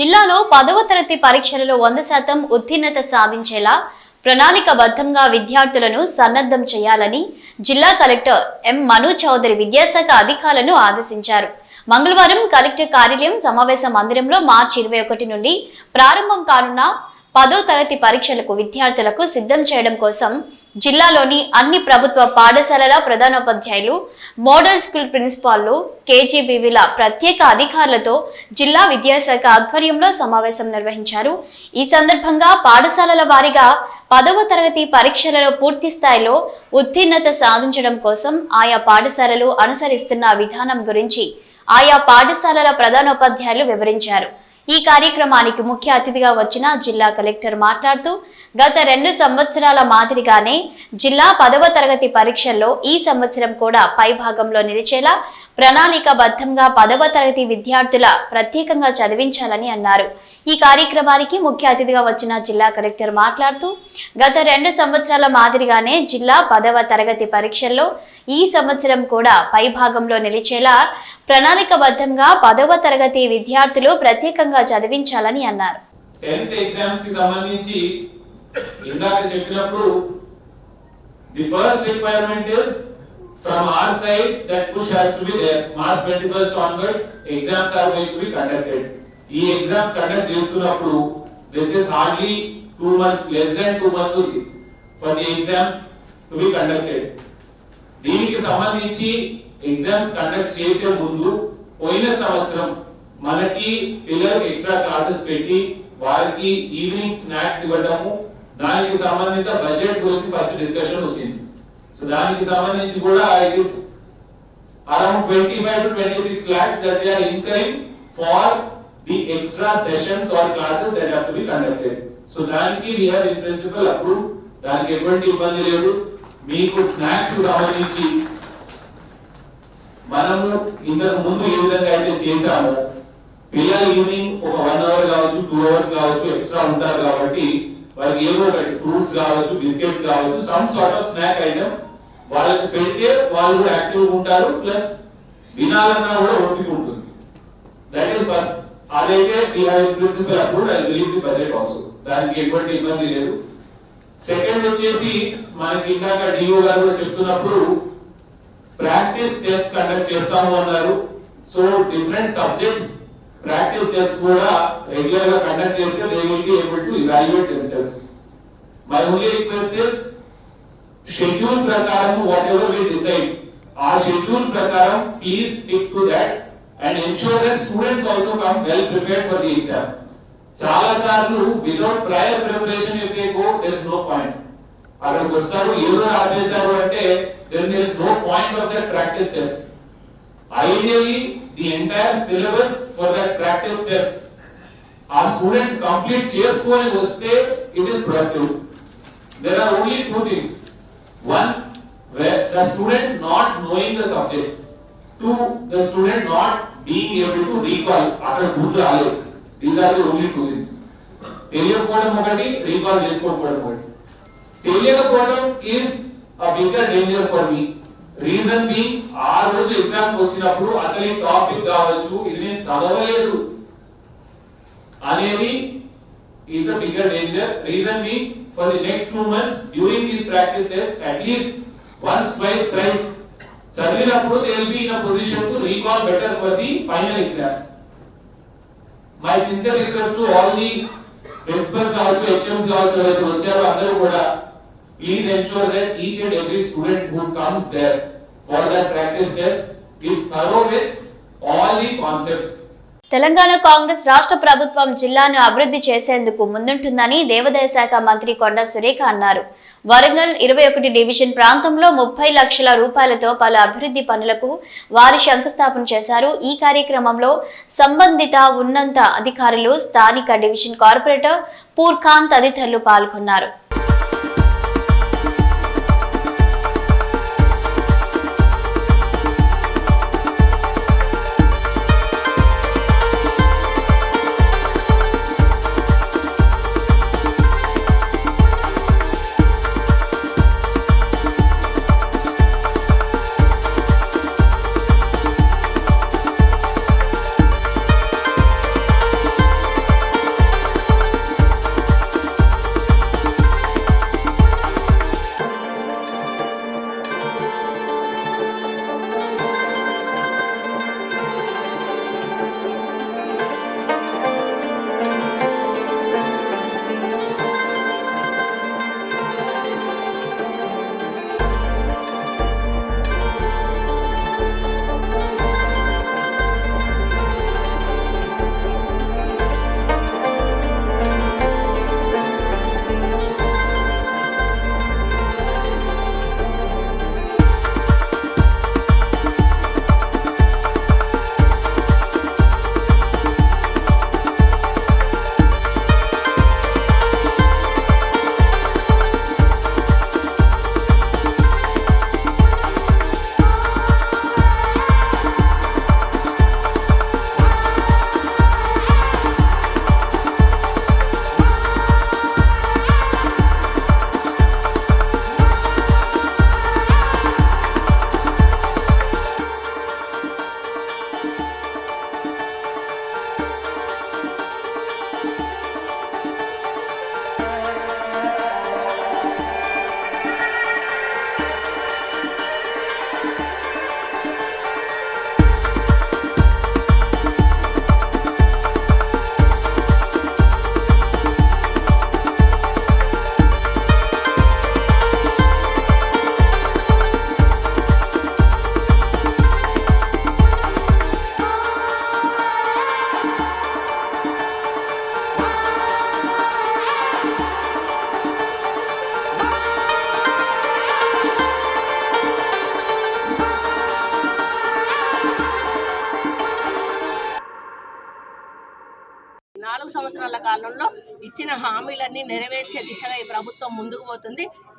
జిల్లాలో పదవ తరగతి పరీక్షలలో వంద శాతం ఉత్తీర్ణత సాధించేలా ప్రణాళికబద్ధంగా విద్యార్థులను సన్నద్ధం చేయాలని జిల్లా కలెక్టర్ ఎం మను చౌదరి విద్యాశాఖ అధికారులను ఆదేశించారు. మంగళవారం కలెక్టర్ కార్యాలయం సమావేశ మందిరంలో మార్చి ఇరవై ఒకటి నుండి ప్రారంభం కానున్న పదో తరగతి పరీక్షలకు విద్యార్థులకు సిద్ధం చేయడం కోసం జిల్లాలోని అన్ని ప్రభుత్వ పాఠశాలల ప్రధానోపాధ్యాయులు మోడల్ స్కూల్ ప్రిన్సిపాల్లు కేజీబీవీల ప్రత్యేక అధికారులతో జిల్లా విద్యాశాఖ ఆధ్వర్యంలో సమావేశం నిర్వహించారు. ఈ సందర్భంగా పాఠశాలల వారీగా పదవ తరగతి పరీక్షలలో పూర్తి స్థాయిలో ఉత్తీర్ణత సాధించడం కోసం ఆయా పాఠశాలలు అనుసరిస్తున్న విధానం గురించి ఆయా పాఠశాలల ప్రధానోపాధ్యాయులు వివరించారు. ఈ కార్యక్రమానికి ముఖ్య అతిథిగా వచ్చిన జిల్లా కలెక్టర్ మాట్లాడుతూ గత రెండు సంవత్సరాల మాదిరిగానే జిల్లా పదవ తరగతి పరీక్షల్లో ఈ సంవత్సరం కూడా పై భాగంలో నిలిచేలా ప్రణాళికబద్ధంగా పదవ తరగతి విద్యార్థుల ప్రత్యేకంగా చదివించాలని అన్నారు. ఈ కార్యక్రమానికి ముఖ్య అతిథిగా వచ్చిన జిల్లా కలెక్టర్ మాట్లాడుతూ గత రెండు సంవత్సరాల మాదిరిగానే జిల్లా పదవ తరగతి పరీక్షల్లో ఈ సంవత్సరం కూడా పై భాగంలో నిలిచేలా ప్రణాళికబద్ధంగా పదవ తరగతి విద్యార్థులు ప్రత్యేకంగా చదివించాలని అన్నారు. టెన్త్ ఎగ్జామ్స్కి సంబంధించి ఇందాక చెప్పినప్పుడు the first requirement is From our side that push has to be there. March 21st onwards, exams are going to be conducted ఈ ఎగ్జామ్స్ కండక్ట్ చేస్తున్నప్పుడు this is hardly two months less than two months ఉంది for the exams to be conducted దీనికి సంబంధించి exams conduct చేసే ముందు పోయిన సంవత్సరం మనకి పిల్లలకు ఎక్స్ట్రా క్లాసెస్ పెట్టి వారికి ఈవినింగ్ స్నాక్స్ ఇవ్వడము దానికి సంబంధిత బడ్జెట్ గురించి ఫస్ట్ డిస్కషన్ వచ్చింది. సో దానికి సంబంధించి కూడా it is around twenty five to twenty six lakhs that they are incurring for the extra sessions or classes that have to be conducted so దానికి we have in principle approve దానికి ఎటువంటి ఇబ్బంది లేదు. మీకు snacks సంబంధించి మనము ఇంతకు ముందు ఏ విధంగా అయితే చేశామో పిల్లలు ఈవినింగ్ ఒక వన్ అవర్ కావచ్చు టూ అవర్స్ కావచ్చు ఎక్స్ట్రా ఉంటారు కాబట్టి వారికి ఏదో ఒకటి ఫ్రూట్స్ కావచ్చు బిస్కెట్స్ కావచ్చు some sort of snack item వాళ్ళకి పెడితే వాళ్ళు కూడా యాక్టివ్ ఉంటారు ప్లస్ వినాలన్నా కూడా ఓపిక ఉంటుంది. దట్ ఈస్ ఫస్ట్ అదైతే we have principle approved and release the budget also దానికి ఎటువంటి ఇబ్బంది లేదు. సెకండ్ వచ్చేసి మనకి ఇందాక డిఓ గారు కూడా చెప్తున్నప్పుడు ప్రాక్టీస్ టెస్ట్ కండక్ట్ చేస్తాము అన్నారు. So different subjects practice test కూడా రెగ్యులర్గా కండక్ట్ చేస్తే they will be able to evaluate themselves my only request is schedule ప్రకారం వాట్ ఎవర్ వి డిసైడ్ ఆ షెడ్యూల్ ప్రకారం please stick to that and ensure that students also come well prepared for the exam చాలా సార్లు without prior preparation if they go there is no point అక్కడికి వస్తారు ఏదో రాసేస్తారు అంటే then there is no point of that practice test ideally the entire syllabus for that practice test ఆ student complete చేసుకొని వస్తే it is productive there are only two things one the student not knowing the subject two the student not being able to recall అక్కడ గుర్తు రాలేదు these are the only two things తెలియకపోవడం ఒకటి recall చేసుకోకపోవడం ఒకటి తెలియకపోవడం is a bigger danger for me reason be ఆ రోజు ఎగ్జామ్ వచ్చినప్పుడు అసలు ఈ టాపిక్ కావచ్చు ఇది నేను చదవలేదు. అనేది is a bigger danger reason be for the next two months during these practices at least once, twice, thrice. Suddenly Pruth will be in a position to recall better for the final exams. My sincere request to all the principals also, HMs also, Tulchar, other Koda, please ensure that each and every student who comes there for that practice test is thorough with all the concepts. Telangana Congress రాష్ట్ర ప్రభుత్వం జిల్లాను అభివృద్ధి చేసేందుకు ముందుంటుందని దేవాదాయ శాఖ మంత్రి కొండ సురేఖ అన్నారు. వరంగల్ ఇరవై ఒకటి డివిజన్ ప్రాంతంలో ముప్పై లక్షల రూపాయలతో పలు అభివృద్ధి పనులకు వారి శంకుస్థాపన చేశారు. ఈ కార్యక్రమంలో సంబంధిత ఉన్నత అధికారులు స్థానిక డివిజన్ కార్పొరేటర్ పూర్ఖాన్ తదితరులు పాల్గొన్నారు.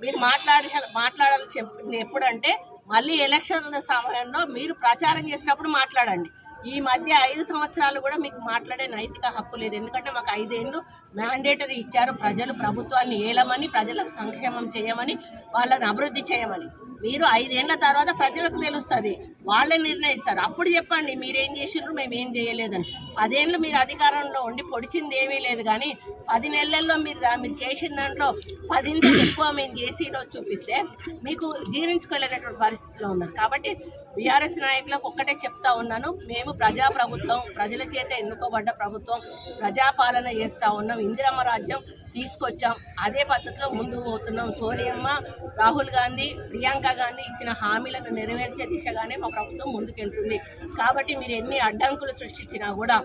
మీరు మాట్లాడి మాట్లాడాలి చెప్పిన ఎప్పుడంటే మళ్ళీ ఎలక్షన్ల సమయంలో మీరు ప్రచారం చేసినప్పుడు మాట్లాడండి. ఈ మధ్య ఐదు సంవత్సరాలు కూడా మీకు మాట్లాడే నైతిక హక్కు లేదు. ఎందుకంటే మాకు ఐదేళ్ళు మ్యాండేటరీ ఇచ్చారు. ప్రజలు ప్రభుత్వాన్ని ఏలమని ప్రజలకు సంక్షేమం చేయమని వాళ్ళని అభివృద్ధి చేయమని. మీరు ఐదేళ్ళ తర్వాత ప్రజలకు తెలుస్తుంది. వాళ్ళే నిర్ణయిస్తారు. అప్పుడు చెప్పండి మీరేం చేసిండ్రు మేము ఏం చేయలేదని. పదేళ్ళు మీరు అధికారంలో ఉండి పొడిచింది ఏమీ లేదు కానీ పది నెలల్లో మీరు మీరు చేసిన దాంట్లో పదింతలు ఎక్కువ మేము చేసి చూపిస్తే మీకు జీర్ణించుకోలేనటువంటి పరిస్థితిలో ఉన్నారు. కాబట్టి బీఆర్ఎస్ నాయకులకు ఒక్కటే చెప్తా ఉన్నాను. మేము ప్రజా ప్రభుత్వం ప్రజల చేత ఎన్నుకోబడ్డ ప్రభుత్వం ప్రజాపాలన చేస్తూ ఉన్నాం. ఇందిరమ్మ రాజ్యం తీసుకొచ్చాం. అదే పద్ధతిలో ముందుకు పోతున్నాం. సోనియమ్మ రాహుల్ గాంధీ ప్రియాంక గాంధీ ఇచ్చిన హామీలను నెరవేర్చే దిశగానే మా ప్రభుత్వం ముందుకెళ్తుంది. కాబట్టి మీరు ఎన్ని అడ్డంకులు సృష్టించినా కూడా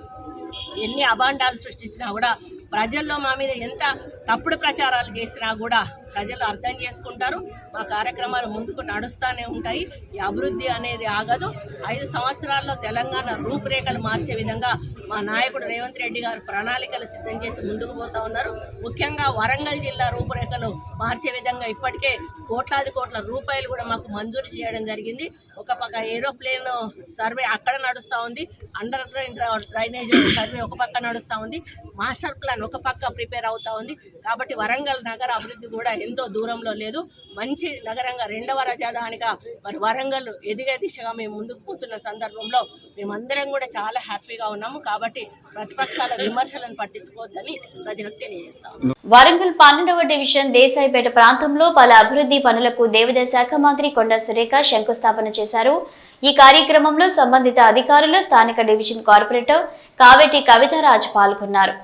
ఎన్ని అభాండాలు సృష్టించినా కూడా ప్రజల్లో మా మీద ఎంత తప్పుడు ప్రచారాలు చేసినా కూడా ప్రజలు అర్థం చేసుకుంటారు. మా కార్యక్రమాలు ముందుకు నడుస్తూనే ఉంటాయి. ఈ అభివృద్ధి అనేది ఆగదు. ఐదు సంవత్సరాల్లో తెలంగాణ రూపురేఖలు మార్చే విధంగా మా నాయకుడు రేవంత్ రెడ్డి గారు ప్రణాళికలు సిద్ధం చేసి ముందుకు పోతా ఉన్నారు. ముఖ్యంగా వరంగల్ జిల్లా రూపురేఖలు మార్చే విధంగా ఇప్పటికే కోట్లాది కోట్ల రూపాయలు కూడా మాకు మంజూరు చేయడం జరిగింది. ఒక పక్క ఏరోప్లేన్ సర్వే అక్కడ నడుస్తూ ఉంది. అండర్ గ్రౌండ్ డ్రైనేజ్ సర్వే ఒక పక్క నడుస్తూ ఉంది. మాస్టర్ ప్లాన్ ఒక పక్క ప్రిపేర్ అవుతూ ఉంది. కాబట్టి వరంగల్ నగర అభివృద్ధి కూడా ఎంతో దూరంలో లేదు. మంచి నగరంగా రెండవ రాజధానిగా మరి వరంగల్ ఎదిగే దిశగా మేము ముందుకు పోతున్న సందర్భంలో మేమందరం కూడా చాలా హ్యాపీగా ఉన్నాము. కాబట్టి ప్రతిపక్షాల విమర్శలను పట్టించుకోవద్దని ప్రజలకు తెలియజేస్తాము వరంగల్ పన్నెండవ డివిజన్ దేశాయిపేట ప్రాంతంలో పలు అభివృద్ధి పనులకు దేవాదాయ శాఖ మంత్రి కొండా సురేఖ శంకుస్థాపన చేశారు. ఈ కార్యక్రమంలో సంబంధిత అధికారులు స్థానిక డివిజన్ కార్పొరేటర్ కావెటి కవితారాజ్ పాల్గొన్నారు.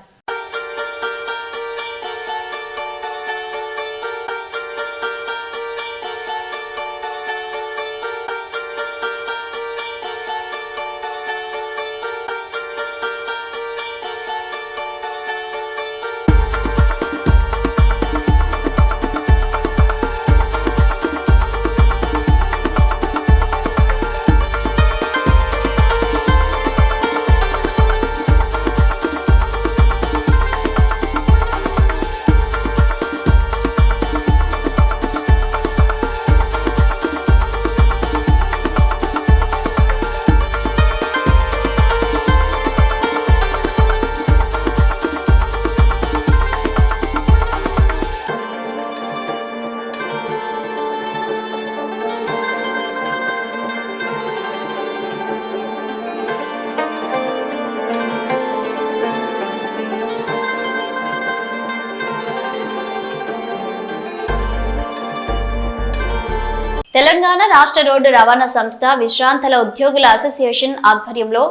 తెలంగాణ రాష్ట్ర రోడ్డు రవాణా సంస్థ విశ్రాంతల ఉద్యోగుల అసోసియేషన్ ఆధ్వర్యంలో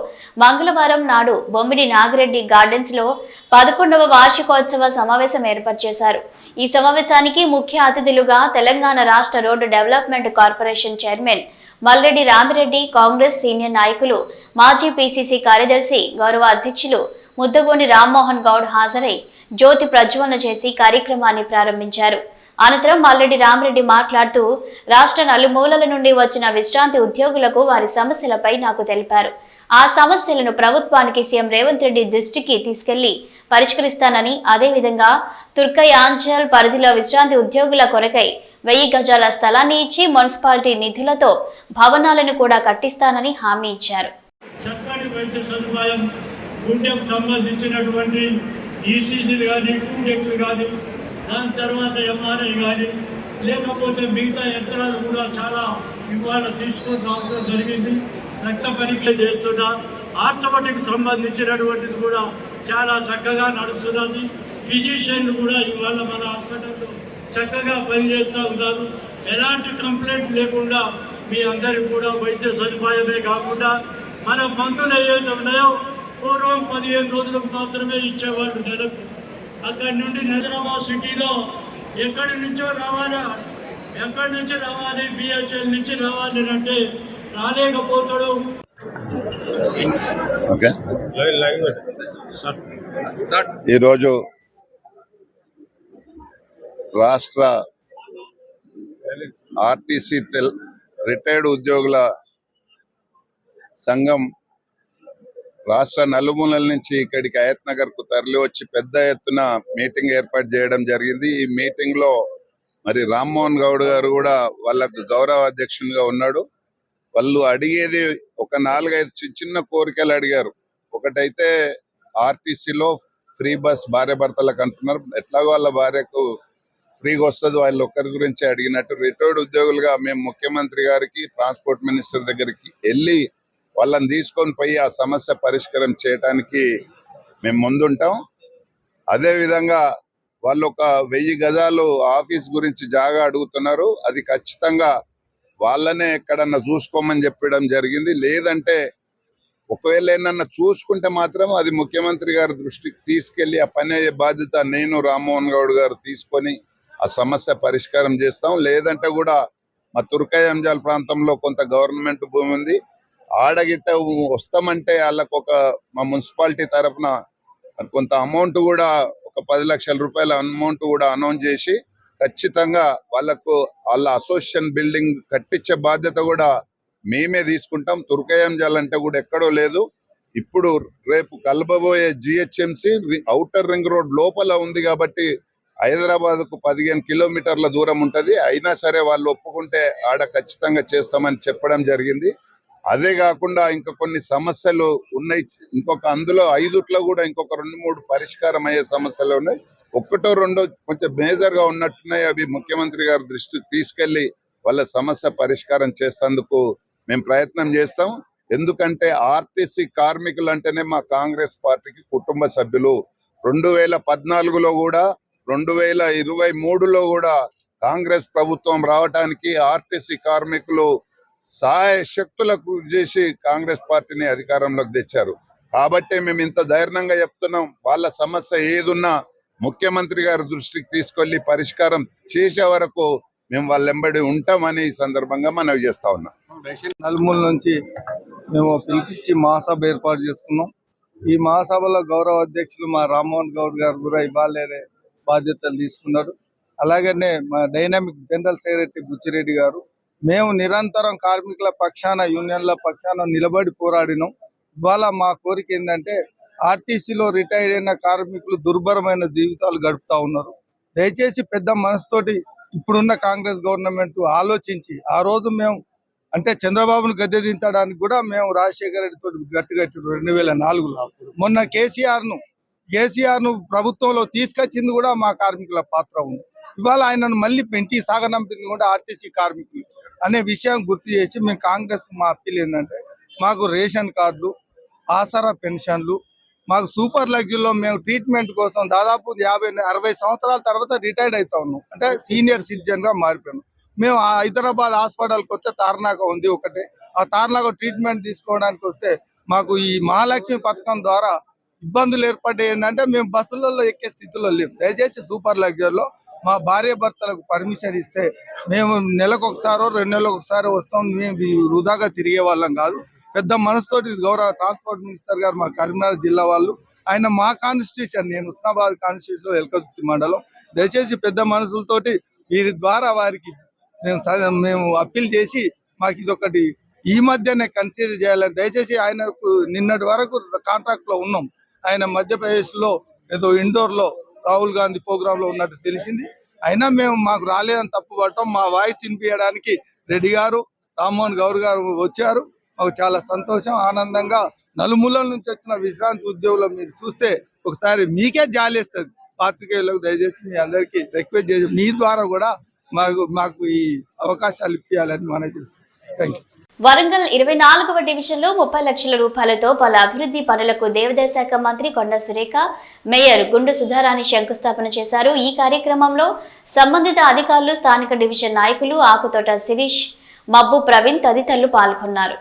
మంగళవారం నాడు బొమ్మిడి నాగిరెడ్డి గార్డెన్స్లో పదకొండవ వార్షికోత్సవ సమావేశం ఏర్పాటు చేశారు. ఈ సమావేశానికి ముఖ్య అతిథులుగా తెలంగాణ రాష్ట్ర road development corporation chairman Malreddy Ramireddy Congress senior నాయకులు మాజీ పీసీసీ కార్యదర్శి గౌరవ అధ్యక్షులు ముద్దగోని రామ్మోహన్ గౌడ్ హాజరై జ్యోతి ప్రజ్వలన చేసి కార్యక్రమాన్ని ప్రారంభించారు. అనంతరం మల్లెడ్డి రామరెడ్డి మాట్లాడుతూ రాష్ట్ర నలుమూలల నుండి వచ్చిన విశ్రాంతి ఉద్యోగులకు వారి సమస్యలపై నాకు తెలిపారు. ఆ సమస్యలను ప్రభుత్వానికి సీఎం రేవంత్ రెడ్డి దృష్టికి తీసుకెళ్ళి పరిష్కరిస్తానని అదేవిధంగా తుర్కయాంచల్ పరిధిలో విశ్రాంతి ఉద్యోగుల కొరకై వెయ్యి గజాల స్థలాన్ని ఇచ్చి మున్సిపాలిటీ నిధులతో భవనాలను కూడా కట్టిస్తానని హామీ ఇచ్చారు. చక్కటి వైద్య సదుపాయం గుండెకు సంబంధించినటువంటి ఈసీజీలు కానీ టూడెక్లు కానీ దాని తర్వాత ఎంఆర్ఐ కానీ లేకపోతే మిగతా యంత్రాలు కూడా చాలా ఇవాళ తీసుకొని రావడం జరిగింది. రక్త పరీక్ష చేస్తున్నా ఆర్థోపెటిక్ సంబంధించినటువంటిది కూడా చాలా చక్కగా నడుస్తున్నది. ఫిజిషియన్లు కూడా ఇవాళ మన హాస్పిటల్లో చక్కగా పనిచేస్తూ ఉన్నారు. ఎలాంటి కంప్లైంట్ లేకుండా మీ అందరికి కూడా వైద్య సదుపాయమే కాకుండా మన మందులు ఏవైతే ఉన్నాయో పూర్వం పదిహేను రోజులకు మాత్రమే ఇచ్చేవాళ్ళు నెలకు. అక్కడి నుండి హైదరాబాద్ సిటీలో ఎక్కడి నుంచో రావాలా ఎక్కడి నుంచి రావాలి బిహెచ్ఎల్ నుంచి రావాలి అంటే రాలేకపోతాడు. ఓకే. ఈరోజు రాష్ట్ర ఆర్టీసీ తెల్ రిటైర్డ్ ఉద్యోగుల సంఘం రాష్ట్ర నలుమూలల నుంచి ఇక్కడికి అయత్ నగర్కు తరలి వచ్చి పెద్ద ఎత్తున మీటింగ్ ఏర్పాటు చేయడం జరిగింది. ఈ మీటింగ్లో మరి రామ్మోహన్ గౌడ్ గారు కూడా వాళ్ళకు గౌరవ అధ్యక్షునిగా ఉన్నాడు. వాళ్ళు అడిగేది ఒక నాలుగైదు చి- చిన్న కోరికలు అడిగారు. ఒకటైతే ఆర్టీసీలో ఫ్రీ బస్ భార్య భర్తలకు అంటున్నారు. ఎట్లాగో వాళ్ళ భార్యకు ఫ్రీగా వస్తుంది. వాళ్ళు ఒక్కరి గురించి అడిగినట్టు. రిటైర్డ్ ఉద్యోగులుగా మేము ముఖ్యమంత్రి గారికి ట్రాన్స్పోర్ట్ మినిస్టర్ దగ్గరికి వెళ్ళి వాళ్ళని తీసుకొని పోయి ఆ సమస్య పరిష్కారం చేయడానికి మేము ముందుంటాం. అదే విధంగా వాళ్ళు ఒక వెయ్యి గజాలు ఆఫీస్ గురించి జాగా అడుగుతున్నారు. అది ఖచ్చితంగా వాళ్ళనే ఎక్కడన్నా చూసుకోమని చెప్పడం జరిగింది. లేదంటే ఒకవేళ ఏమన్నా చూసుకుంటే మాత్రం అది ముఖ్యమంత్రి గారి దృష్టికి తీసుకెళ్ళి ఆ పని అయ్యే బాధ్యత నేను రామ్మోహన్ గౌడ్ గారు తీసుకొని ఆ సమస్య పరిష్కారం చేస్తాం. లేదంటే కూడా మా తుర్కాయ అంజాల్ ప్రాంతంలో కొంత గవర్నమెంట్ భూమి ఉంది. ఆడగిట్ట వస్తామంటే వాళ్ళకు ఒక మా మున్సిపాలిటీ తరఫున కొంత అమౌంట్ కూడా ఒక పది లక్షల రూపాయల అమౌంట్ కూడా అనౌన్స్ చేసి ఖచ్చితంగా వాళ్ళకు వాళ్ళ అసోసియేషన్ బిల్డింగ్ కట్టించే బాధ్యత కూడా మేమే తీసుకుంటాం. తుర్కయం అంటే కూడా ఎక్కడో లేదు. ఇప్పుడు రేపు కలపబోయే జిహెచ్ఎంసి అవుటర్ రింగ్ రోడ్ లోపల ఉంది కాబట్టి హైదరాబాద్కు పదిహేను కిలోమీటర్ల దూరం ఉంటది. అయినా సరే వాళ్ళు ఒప్పుకుంటే ఆడ ఖచ్చితంగా చేస్తామని చెప్పడం జరిగింది. అదే కాకుండా ఇంకా కొన్ని సమస్యలు ఉన్నాయి. ఇంకొక అందులో ఐదుట్లో కూడా ఇంకొక రెండు మూడు పరిష్కారం అయ్యే సమస్యలు ఉన్నాయి. ఒక్కటో రెండో కొంచెం మేజర్గా ఉన్నట్టున్నాయి. అవి ముఖ్యమంత్రి గారి దృష్టికి తీసుకెళ్ళి వాళ్ళ సమస్య పరిష్కారం చేసేందుకు మేము ప్రయత్నం చేస్తాం. ఎందుకంటే ఆర్టీసీ కార్మికులు అంటేనే మా కాంగ్రెస్ పార్టీకి కుటుంబ సభ్యులు. రెండు వేల పద్నాలుగులో కూడా రెండు వేల ఇరవై మూడులో కూడా కాంగ్రెస్ ప్రభుత్వం రావడానికి ఆర్టీసీ కార్మికులు సహాయ శక్తులకు చేసి కాంగ్రెస్ పార్టీని అధికారంలోకి తెచ్చారు. కాబట్టి మేము ఇంత ధైర్యంగా చెప్తున్నాం. వాళ్ళ సమస్య ఏదున్నా ముఖ్యమంత్రి గారి దృష్టికి తీసుకెళ్ళి పరిష్కారం చేసే వరకు మేము వాళ్ళ వెంబడి ఉంటామని ఈ సందర్భంగా మనవి చేస్తా ఉన్నాం. నలుమూల నుంచి మేము పిలిపించి మహాసభ ఏర్పాటు చేసుకున్నాం. ఈ మహాసభలో గౌరవ అధ్యక్షులు మా రామ్మోహన్ గౌడ్ గారు కూడా ఇవ్వాలనే బాధ్యతలు తీసుకున్నారు. అలాగనే మా డైనామిక్ జనరల్ సెక్రటరీ బుచ్చిరెడ్డి గారు మేము నిరంతరం కార్మికుల పక్షాన యూనియన్ల పక్షాన నిలబడి పోరాడినాం. ఇవాళ మా కోరిక ఏంటంటే ఆర్టీసీలో రిటైర్ అయిన కార్మికులు దుర్భరమైన జీవితాలు గడుపుతా ఉన్నారు. దయచేసి పెద్ద మనసుతోటి ఇప్పుడున్న కాంగ్రెస్ గవర్నమెంట్ ఆలోచించి ఆ రోజు మేము అంటే చంద్రబాబును గద్దె దించడానికి కూడా మేము రాజశేఖర రెడ్డితో గట్టిగట్టి రెండు వేల నాలుగులో. మొన్న కేసీఆర్ను కేసీఆర్ను ప్రభుత్వంలో తీసుకొచ్చింది కూడా మా కార్మికుల పాత్ర ఉంది. ఇవాళ ఆయనను మళ్ళీ పెంచి సాగనంపింది కూడా ఆర్టీసీ కార్మికులు. అనే విషయం గుర్తు చేసి మేము కాంగ్రెస్ మా అప్పీల్ ఏంటంటే మాకు రేషన్ కార్డులు ఆసరా పెన్షన్లు మాకు సూపర్ లగ్జరీలో మేము ట్రీట్మెంట్ కోసం దాదాపు యాభై అరవై సంవత్సరాల తర్వాత రిటైర్డ్ అవుతా ఉన్నాం. అంటే సీనియర్ సిటిజన్గా మారిపోయాం మేము ఆ హైదరాబాద్ హాస్పిటల్కి వస్తే తార్నాక ఉంది ఒకటే. ఆ తార్నాక ట్రీట్మెంట్ తీసుకోవడానికి వస్తే మాకు ఈ మహాలక్ష్మి పథకం ద్వారా ఇబ్బందులు ఏర్పడ్డాయి ఏంటంటే మేము బస్సులలో ఎక్కే స్థితిలో లేము దయచేసి సూపర్ లగ్జరీలో మా భార్య భర్తలకు పర్మిషన్ ఇస్తే మేము నెలకు ఒకసారో రెండు నెలలకు ఒకసారి వస్తాం మేము వృధాగా తిరిగే వాళ్ళం కాదు. పెద్ద మనసుతోటి గౌరవ ట్రాన్స్పోర్ట్ మినిస్టర్ గారు మా కరీంనగర్ జిల్లా వాళ్ళు. ఆయన మా కాన్స్టిట్యూషన్ నేను హుస్నాబాద్ కాన్స్టిట్యూషన్ ఎల్కతుర్తి మండలం. దయచేసి పెద్ద మనసులతోటి వీరి ద్వారా వారికి మేము స- మేము అప్పీల్ చేసి మాకు ఇది ఒకటి ఈ మధ్యనే కన్సిడర్ చేయాలని దయచేసి ఆయనకు నిన్నటి వరకు కాంట్రాక్ట్లో ఉన్నాం. ఆయన మధ్యప్రదేశ్లో ఏదో ఇండోర్లో రాహుల్ గాంధీ ప్రోగ్రామ్లో ఉన్నట్టు తెలిసింది. అయినా మేము మాకు రాలేదని తప్పు పడటం మా వాయిస్ వినిపించడానికి రెడ్డి గారు రామ్మోహన్ గౌర్ గారు వచ్చారు. మాకు చాలా సంతోషం ఆనందంగా నలుమూలల నుంచి వచ్చిన విశ్రాంతి ఉద్యోగులు మీరు చూస్తే ఒకసారి మీకే జాలేస్తుంది. పాత్రికేయులకు దయచేసి మీ అందరికీ రిక్వెస్ట్ చేసి మీ ద్వారా కూడా మాకు మాకు ఈ అవకాశాలు ఇప్పించాలని మనం చేస్తాం థ్యాంక్ యూ వరంగల్ ఇరవై నాలుగవ డివిజన్లో ముప్పై లక్షల రూపాయలతో పలు అభివృద్ధి పనులకు దేవాదాయ శాఖ మంత్రి కొండ సురేఖ మేయర్ గుండు సుధారాణి శంకుస్థాపన చేశారు. ఈ కార్యక్రమంలో సంబంధిత అధికారులు స్థానిక డివిజన్ నాయకులు ఆకుతోట శిరీష్ మబ్బు ప్రవీణ్ తదితరులు పాల్గొన్నారు.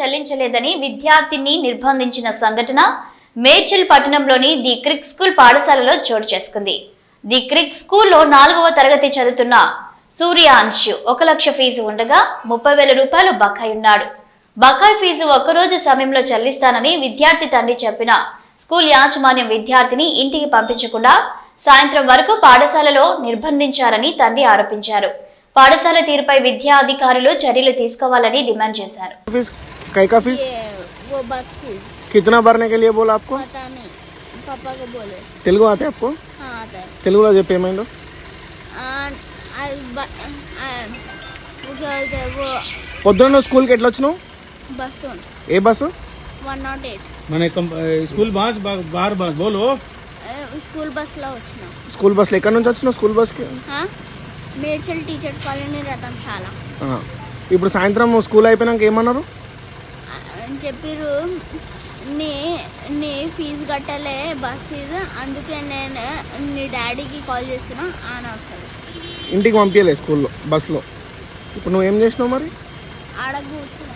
చెల్లించలేదని విద్యార్థిని నిర్బంధించిన సంఘటన మేడ్చల్ పట్టణంలోని ది క్రిక్ స్కూల్ పాఠశాలలో చోటు చేసుకుంది. ది క్రిక్ స్కూల్లో నాలుగవ తరగతి చదువుతున్న సూర్యాంశు ఒక లక్ష ఫీజు ఉండగా ముప్పై వేల రూపాయలు బకాయి ఉన్నాడు. బకాయి ఫీజు ఒక్కరోజు సమయంలో చెల్లిస్తానని విద్యార్థి తండ్రి చెప్పిన స్కూల్ యాజమాన్యం విద్యార్థిని ఇంటికి పంపించకుండా సాయంత్రం వరకు పాఠశాలలో నిర్బంధించారని తండ్రి ఆరోపించారు. పాఠశాల తీరుపై విద్యా అధికారులు చర్యలు తీసుకోవాలని డిమాండ్ చేశారు. कई का फीस ये वो बस फीस कितना भरने के लिए बोला आपको पता नहीं पापा को बोले తెలుగు आते आपको हाँ आता है తెలుగులో చెప్పేమైందో And I bu- I- वो क्या बोलते हैं वो పొద్దున్న నువ్వు స్కూల్కి ఎట్లా వచ్చినావు बस तो ఏ బస్సు వన్ నాట్ ఎయిట్ मैंने कम- ए, स्कूल बस बा- बाहर बस बोलो స్కూల్ బస్లో వచ్చిన స్కూల్ బస్లో ఎక్కడి నుంచి వచ్చినావు స్కూల్ బస్కి మేడ్చల్ టీచర్స్ కాలనీ రథం చాలా ఆ. ఇప్పుడు సాయంత్రం స్కూల్ అయిపోయినాక ఏమన్నారు అని చెప్పిర్రు నీ నీ ఫీజు కట్టలే బస్ ఫీజు అందుకే నేను నీ డాడీకి కాల్ చేస్తున్నా ఆయన వస్తాడు ఇంటికి పంపించలే స్కూల్లో బస్లో ఇప్పుడు నువ్వు ఏం చేసినావు మరి ఆడ కూర్చున్నా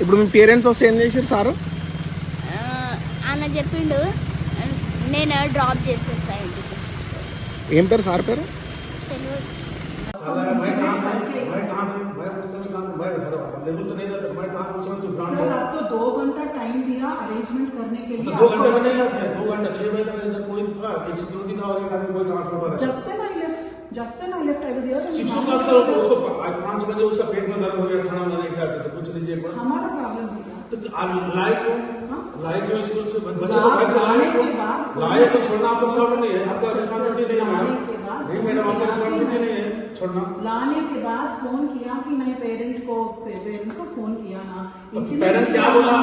ఇప్పుడు మీ పేరెంట్స్ వస్తే ఏం చేసారు సారు ఆ, ఆయన చెప్పిండు నేను డ్రాప్ చేసేస్తా ఇంటికి ఏం పేరు సార్ పేరు తెలియదు सर आपको दो घंटा टाइम दिया अरेंजमेंट करने के लिए। दो घंटे में नहीं आते हैं दो घंटे छह बजे तक कोई था एक सिक्योरिटी था और एक आदमी कोई ट्रांसफ़र वाला just then I left just then I left I was here शिक्षक बात करो तो उसको पाँच बजे उसका पेट में दर्द हो गया खाना वाना नहीं खाते थे पूछ लीजिए एक बार हमारा प्रॉब्लम नहीं तो हाँ? लाए क्यों स्कूल से बच्चे को घर से लाए लाने क्यों के बाद- लाए तो छोड़ना आपका प्रॉब्लम नहीं है आपका रिस्पॉन्सिबिलिटी नहीं है। मैडम नहीं मैडम आपका रिस्पॉन्सिबिलिटी नहीं है। छोड़ना लाने के बाद फोन किया कि नहीं पेरेंट को पेरेंट को फोन किया ना पेरेंट क्या बोला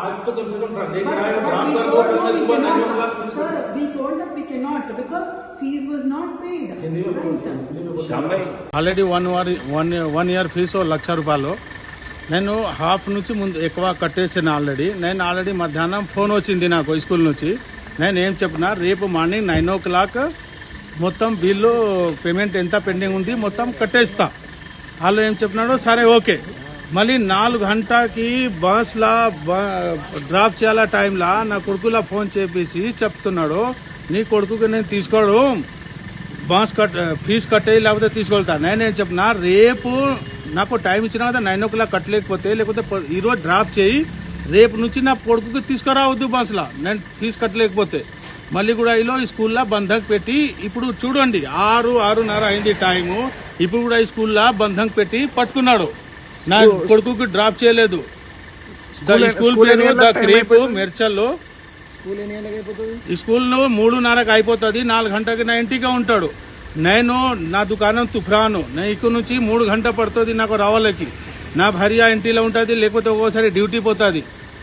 आज तो कम से कम लेकर आए ड्राप कर दो कल सुबह नौ o'clock Sir, we told that we cannot because fees was not paid. Hindi में बोलते हैं Right. हिंदी में बोलते हैं already one one one one year fee లక్ష రూపాయలు నేను హాఫ్ నుంచి ముందు ఎక్కువ కట్టేసాను ఆల్రెడీ నేను ఆల్రెడీ మధ్యాహ్నం ఫోన్ వచ్చింది నాకు స్కూల్ నుంచి నేను ఏం చెప్పిన రేపు మార్నింగ్ నైన్ ఓ క్లాక్ మొత్తం బిల్లు పేమెంట్ ఎంత పెండింగ్ ఉంది మొత్తం కట్టేస్తా. వాళ్ళు ఏం చెప్పినాడో సరే ఓకే. మళ్ళీ నాలుగు గంటకి బస్లా డ్రాప్ చేయాల టైంలో నా కొడుకులా ఫోన్ చేపించి చెప్తున్నాడు నీ కొడుకుకి నేను తీసుకోడు. బాస్ కట్ ఫీజు కట్టేయి లేకపోతే తీసుకెళ్తా. నేనేం చెప్పిన రేపు నాకు టైం ఇచ్చినా కదా నైన్ ఓ క్లాక్ కట్టలేకపోతే లేకపోతే ఈరోజు డ్రాప్ చేయి. రేపు నుంచి నా కొడుకుకి తీసుకురావద్దు బస్సులో నేను ఫీజు కట్టలేకపోతే. మళ్ళీ కూడా ఈలో ఈ స్కూల్లో బంధక్ పెట్టి ఇప్పుడు చూడండి ఆరు ఆరున్నర అయింది టైము. ఇప్పుడు కూడా ఈ స్కూల్లో బంధక్ పెట్టి పట్టుకున్నాడు. నా కొడుకుకి డ్రాప్ చేయలేదు. స్కూల్ స్కూల్ పేరు ద క్రీప్? మెర్చల్లో స్కూల్ ఈ స్కూల్లో మూడున్నరకు అయిపోతుంది నాలుగు గంటకి నా ఇంటికి ఉంటాడు. నేను నా దుకాణం తుఫ్రాను. నేను ఇక్కడ నుంచి మూడు గంట పడుతుంది నాకు రావాలకి. నా భార్య ఇంటిలో ఉంటుంది లేకపోతే ఒక్కోసారి డ్యూటీ పోతుంది.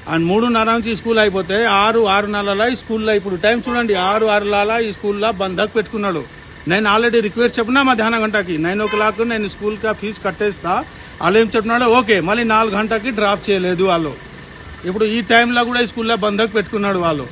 అండ్ మూడున్నర నుంచి స్కూల్ అయిపోతే ఆరు ఆరున్నరలా ఈ స్కూల్లో ఇప్పుడు టైం చూడండి ఆరు ఆరుల ఈ స్కూల్లో బంధక్ పెట్టుకున్నాడు. నేను ఆల్రెడీ రిక్వెస్ట్ చెప్పినా మధ్యాహ్నం గంటకి నైన్ ఓ క్లాక్ నేను స్కూల్కి ఫీజు కట్టేస్తా. వాళ్ళు ఏం చెప్పినాడో ఓకే మళ్ళీ నాలుగు గంటకి డ్రాప్ చేయలేదు వాళ్ళు. ఇప్పుడు ఈ టైంలో కూడా ఈ స్కూల్లో బంధక్ పెట్టుకున్నాడు వాళ్ళు.